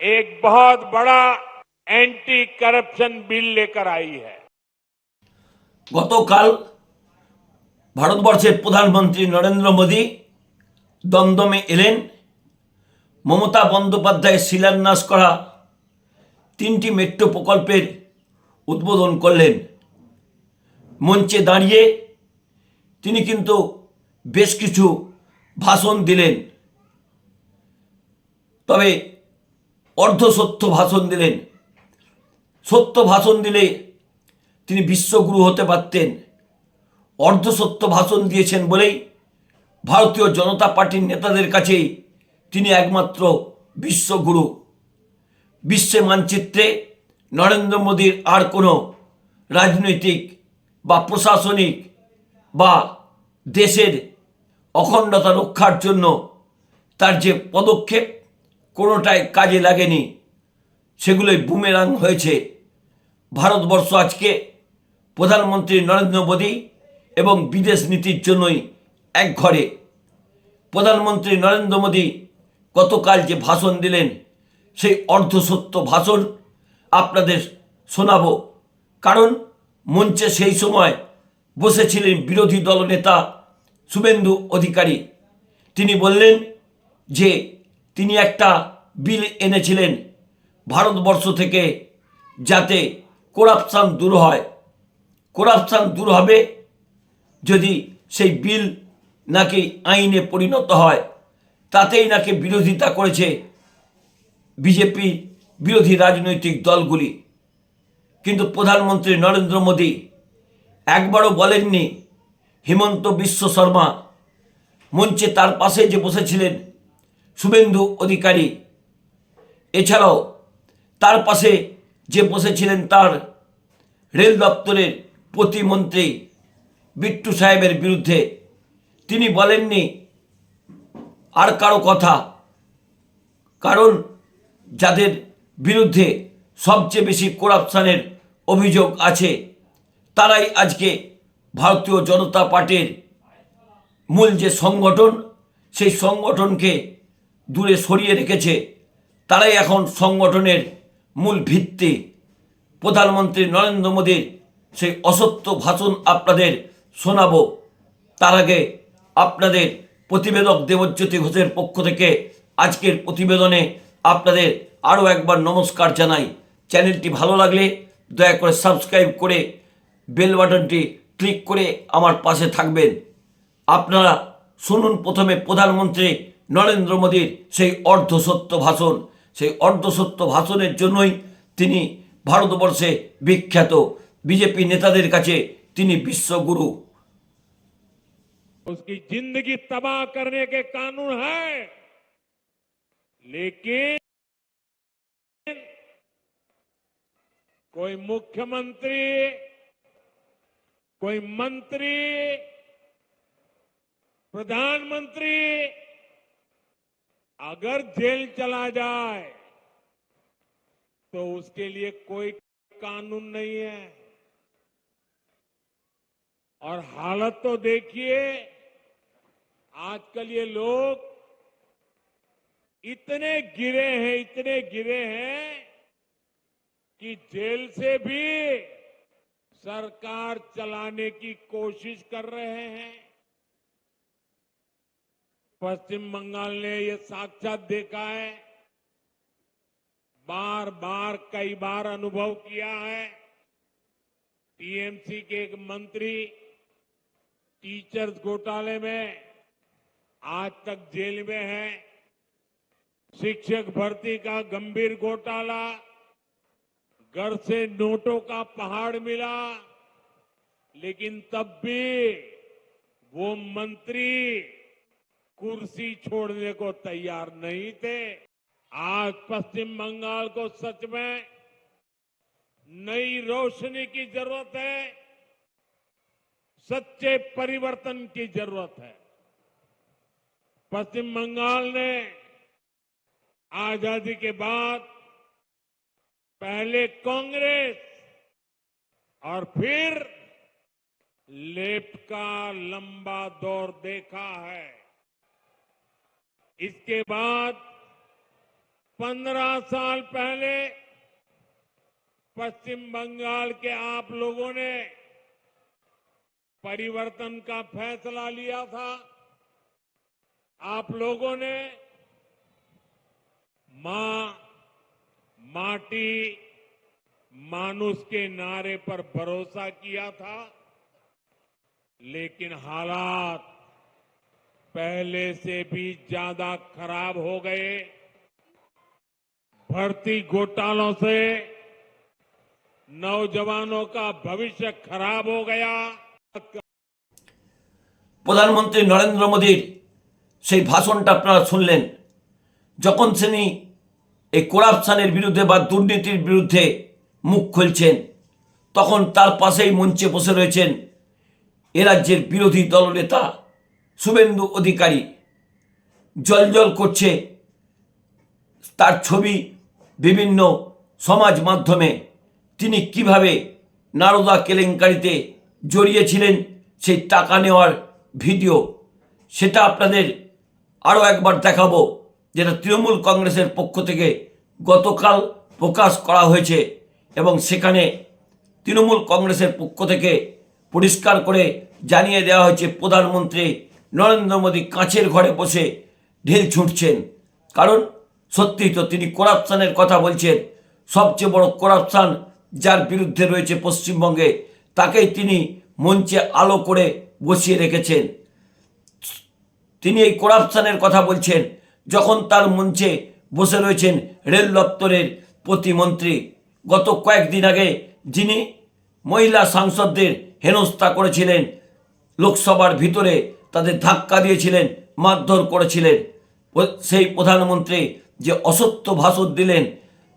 एक बहुत बड़ा एंटी करप्शन बिल लेकर आई है গতকাল ভারতবর্ষের প্রধানমন্ত্রী নরেন্দ্র মোদী দমদমে এলেন মমতা বন্দ্যোপাধ্যায়ের শিলান্যাস করা তিনটি মেট্রো প্রকল্পের উদ্বোধন করলেন মঞ্চে দাঁড়িয়ে তিনি কিন্তু বেশ কিছু ভাষণ দিলেন তবে অর্ধসত্য ভাষণ দিলেন। সত্য ভাষণ দিলে তিনি বিশ্বগুরু হতে পারতেন। অর্ধসত্য ভাষণ দিয়েছেন বলেই ভারতীয় জনতা পার্টির নেতাদের কাছেই তিনি একমাত্র বিশ্বগুরু। বিশ্বে মানচিত্রে নরেন্দ্র মোদীর আর কোনো রাজনৈতিক বা প্রশাসনিক বা দেশের অখণ্ডতা রক্ষার জন্য তার যে পদক্ষেপ কোনোটাই কাজে লাগেনি। সেগুলোই বুমেরাং হয়েছে। ভারতবর্ষ আজকে প্রধানমন্ত্রী নরেন্দ্র মোদী এবং বিদেশ নীতির জন্যই এক ঘরে। প্রধানমন্ত্রী নরেন্দ্র মোদী গতকাল যে ভাষণ দিলেন, সেই অর্ধসত্য ভাষণ আপনাদের শোনাবো। কারণ মঞ্চে সেই সময় বসেছিলেন বিরোধী দলনেতা শুভেন্দু অধিকারী। তিনি বললেন যে তিনি একটা বিল এনেছিলেন ভারতবর্ষ থেকে যাতে করাপশান দূর হয়। করাপশান দূর হবে যদি সেই বিল নাকি আইনে পরিণত হয়। তাতেই নাকি বিরোধিতা করেছে বিজেপি বিরোধী রাজনৈতিক দলগুলি। কিন্তু প্রধানমন্ত্রী নরেন্দ্র মোদী একবারও বলেননি, হিমন্ত বিশ্ব শর্মা মঞ্চে তার পাশে যে বসেছিলেন শুভেন্দু অধিকারী। এছাড়াও তার পাশে যে বসেছিলেন তার রেল দপ্তরের প্রতিমন্ত্রী বিট্টু সাহেবের বিরুদ্ধে, তিনি বলেননি আর কারও কথা, কারণ যাদের বিরুদ্ধে সবচেয়ে বেশি করাপশানের অভিযোগ আছে, তারাই আজকে ভারতীয় জনতা পার্টির মূল যে সংগঠন, সেই সংগঠনকে দূরে সরিয়ে রেখেছে। তারাই এখন সংগঠনের মূল ভিত্তি। প্রধানমন্ত্রী নরেন্দ্র মোদীর সেই অসত্য ভাষণ আপনাদের শোনাব। তার আগে আপনাদের প্রতিবেদক দেবজ্যোতি ঘোষের পক্ষ থেকে আজকের প্রতিবেদনে আপনাদের আরও একবার নমস্কার জানাই। চ্যানেলটি ভালো লাগলে দয়া করে সাবস্ক্রাইব করে বেল বাটনটি ক্লিক করে আমার পাশে থাকবেন। আপনারা শুনুন প্রথমে প্রধানমন্ত্রী নরেন্দ্র মোদীর সেই অর্ধসত্য ভাষণ সেই অর্ধসত্য ভাষণের জন্যই তিনি ভারতবর্ষে বিখ্যাত বিজেপি নেতাদের কাছে তিনি বিশ্বগুরু उसकी जिंदगी तबाह करने के कानून है लेकिन कोई मुख्यमंत्री कोई मंत्री प्रधानमंत्री अगर जेल चला जाए तो उसके लिए कोई कानून नहीं है। और हालत तो देखिए, आजकल ये लोग इतने गिरे हैं, इतने गिरे हैं कि जेल से भी सरकार चलाने की कोशिश कर रहे हैं। पश्चिम बंगाल ने ये साक्षात देखा है। बार बार कई बार अनुभव किया है। टीएमसी के एक मंत्री टीचर्स घोटाले में आज तक जेल में है। शिक्षक भर्ती का गंभीर घोटाला, घर से नोटों का पहाड़ मिला, लेकिन तब भी वो मंत्री कुर्सी छोड़ने को तैयार नहीं थे। आज पश्चिम बंगाल को सच में नई रोशनी की ज़रूरत है। सच्चे परिवर्तन की ज़रूरत है। पश्चिम बंगाल ने आज़ादी के बाद पहले कांग्रेस और फिर लेफ़्ट का लंबा दौर देखा है। इसके बाद पंद्रह साल पहले पश्चिम बंगाल के आप लोगों ने परिवर्तन का फैसला लिया था। आप लोगों ने माँ माटी मानुष के नारे पर भरोसा किया था, लेकिन हालात पहले से भी ज्यादा खराब हो गए भर्ती घोटालों से नौजवानों का भविष्य खराब हो गया প্রধানমন্ত্রী নরেন্দ্র মোদীর সেই ভাষণটা আপনারা শুনলেন যখন তিনি এই করাপশানের বিরুদ্ধে বা দুর্নীতির বিরুদ্ধে মুখ খুলছেন তখন তার পাশেই মঞ্চে বসে রয়েছেন এ রাজ্যের বিরোধী দলনেতা শুভেন্দু অধিকারী জলজল করছে। তার ছবি বিভিন্ন সমাজ মাধ্যমে তিনি কীভাবে নারদা কেলেঙ্কারিতে জড়িয়েছিলেন, সেই টাকা নেওয়ার ভিডিও, সেটা আপনাদের আরও একবার দেখাবো, যেটা তৃণমূল কংগ্রেসের পক্ষ থেকে গতকাল প্রকাশ করা হয়েছে এবং সেখানে তৃণমূল কংগ্রেসের পক্ষ থেকে পরিষ্কার করে জানিয়ে দেওয়া হয়েছে প্রধানমন্ত্রী নরেন্দ্র মোদী কাঁচের ঘরে বসে ঢিল ছুটছেন। কারণ সত্যি তো তিনি করাপশানের কথা বলছেন। সবচেয়ে বড় করাপশান যার বিরুদ্ধে রয়েছে পশ্চিমবঙ্গে, তাকেই তিনি মঞ্চে আলো করে বসিয়ে রেখেছেন। তিনি এই করাপশানের কথা বলছেন যখন তার মঞ্চে বসে রয়েছেন রেল দপ্তরের প্রতিমন্ত্রী। গত কয়েকদিন আগে যিনি মহিলা সাংসদদের হেনস্থা করেছিলেন, লোকসভার ভিতরে তাদের ধাক্কা দিয়েছিলেন, মারধর করেছিলেন। সেই প্রধানমন্ত্রী যে অসত্য ভাষণ দিলেন,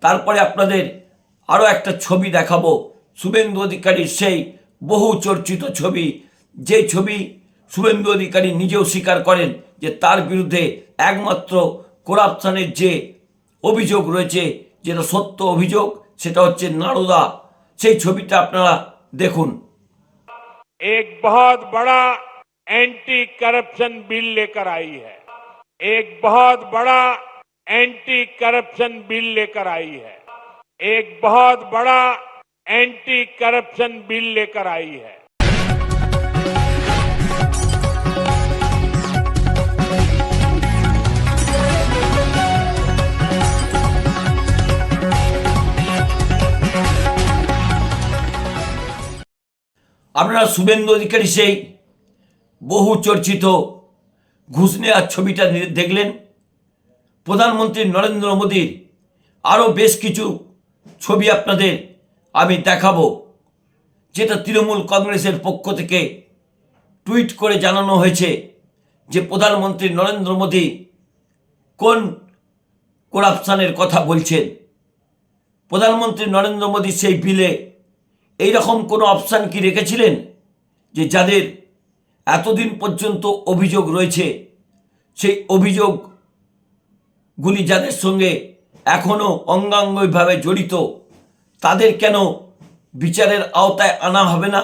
তারপরে আপনাদের আরও একটা ছবি দেখাবো। শুভেন্দু অধিকারীর সেই বহু চর্চিত ছবি, যে ছবি শুভেন্দু অধিকারী নিজেও স্বীকার করেন যে তার বিরুদ্ধে একমাত্র করাপশানের যে অভিযোগ রয়েছে, যেটা সত্য অভিযোগ, সেটা হচ্ছে নারদা। সেই ছবিটা আপনারা দেখুন। এক বহ বড়া एंटी करप्शन बिल लेकर आई है एक बहुत बड़ा एंटी करप्शन बिल लेकर आई है एक बहुत बड़ा एंटी करप्शन बिल लेकर आई है আপনারা শুভেন্দু অধিকারী সেই বহু চর্চিত ঘুষ নেওয়ার ছবিটা দেখলেন। প্রধানমন্ত্রী নরেন্দ্র মোদীর আরও বেশ কিছু ছবি আপনাদের আমি দেখাবো, যেটা তৃণমূল কংগ্রেসের পক্ষ থেকে টুইট করে জানানো হয়েছে যে প্রধানমন্ত্রী নরেন্দ্র মোদী কোন করাপশানের কথা বলছেন। প্রধানমন্ত্রী নরেন্দ্র মোদী সেই বিলে এই রকম কোনো অপশান কি রেখেছিলেন যে যাদের এতদিন পর্যন্ত অভিযোগ রয়েছে, সেই অভিযোগগুলি যাদের সঙ্গে এখনও অঙ্গাঙ্গভাবে জড়িত, তাদের কেন বিচারের আওতায় আনা হবে না?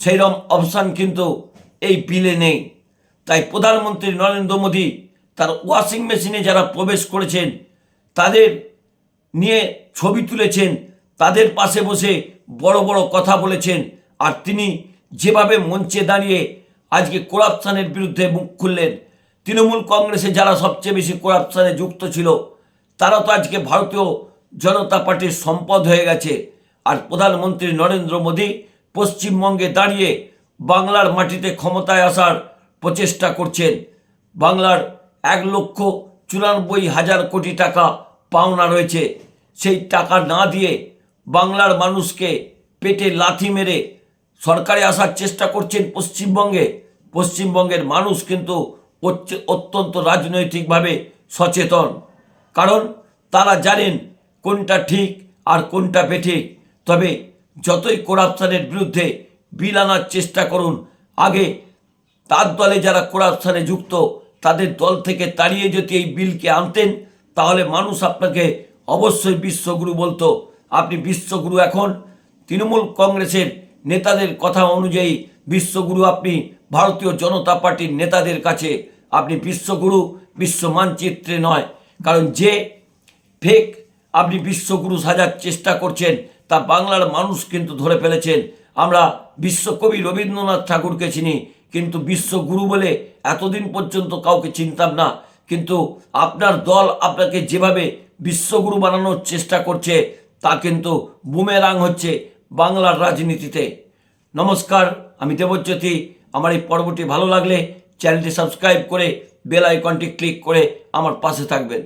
সেই রকম অপশান কিন্তু এই বিলে নেই। তাই প্রধানমন্ত্রী নরেন্দ্র মোদী তার ওয়াশিং মেশিনে যারা প্রবেশ করেছেন, তাদের নিয়ে ছবি তুলেছেন, তাদের পাশে বসে বড় বড় কথা বলেছেন, আর তিনি যেভাবে মঞ্চে দাঁড়িয়ে আজকে করাপশানের বিরুদ্ধে মুখ খুললেন, তৃণমূল কংগ্রেসে যারা সবচেয়ে বেশি করাপশানে যুক্ত ছিল, তারা তো আজকে ভারতীয় জনতা পার্টির সম্পদ হয়ে গেছে। আর প্রধানমন্ত্রী নরেন্দ্র মোদী পশ্চিমবঙ্গে দাঁড়িয়ে বাংলার মাটিতে ক্ষমতায় আসার প্রচেষ্টা করছেন। বাংলার এক লক্ষ চুরানব্বই হাজার কোটি টাকা পাওনা রয়েছে। সেই টাকা না দিয়ে বাংলার মানুষকে পেটে লাথি মেরে সরকারে আসার চেষ্টা করছেন পশ্চিমবঙ্গে। পশ্চিমবঙ্গের মানুষ কিন্তু অত্যন্ত রাজনৈতিকভাবে সচেতন। কারণ তারা জানেন কোনটা ঠিক আর কোনটা বেঠিক। তবে যতই করাপশানের বিরুদ্ধে বিল আনার চেষ্টা করুন, আগে তার দলে যারা করাপশানে যুক্ত, তাদের দল থেকে তাড়িয়ে যদি এই বিলকে আনতেন, তাহলে মানুষ আপনাকে অবশ্যই বিশ্বগুরু বলতো। আপনি বিশ্বগুরু এখন। তৃণমূল কংগ্রেসের নেতাদের কথা অনুযায়ী বিশ্বগুরু আপনি, ভারতীয় জনতা পার্টির নেতাদের কাছে আপনি বিশ্বগুরু, বিশ্ব মানচিত্রে নয়। কারণ যে ফেক আপনি বিশ্বগুরু সাজার চেষ্টা করছেন, তা বাংলার মানুষ কিন্তু ধরে ফেলেছেন। আমরা বিশ্বকবি রবীন্দ্রনাথ ঠাকুরকে চিনি, কিন্তু বিশ্বগুরু বলে এতদিন পর্যন্ত কাউকে চিনতাম না। কিন্তু আপনার দল আপনাকে যেভাবে বিশ্বগুরু বানানোর চেষ্টা করছে, তা কিন্তু বুমেরাং হচ্ছে। বাংলার রাজনীতিতে। নমস্কার, আমি দেবজ্যোতি। আমার এই পর্বটি ভালো লাগলে চ্যানেলটি সাবস্ক্রাইব করে বেল আইকনটি ক্লিক করে আমার পাশে থাকবেন।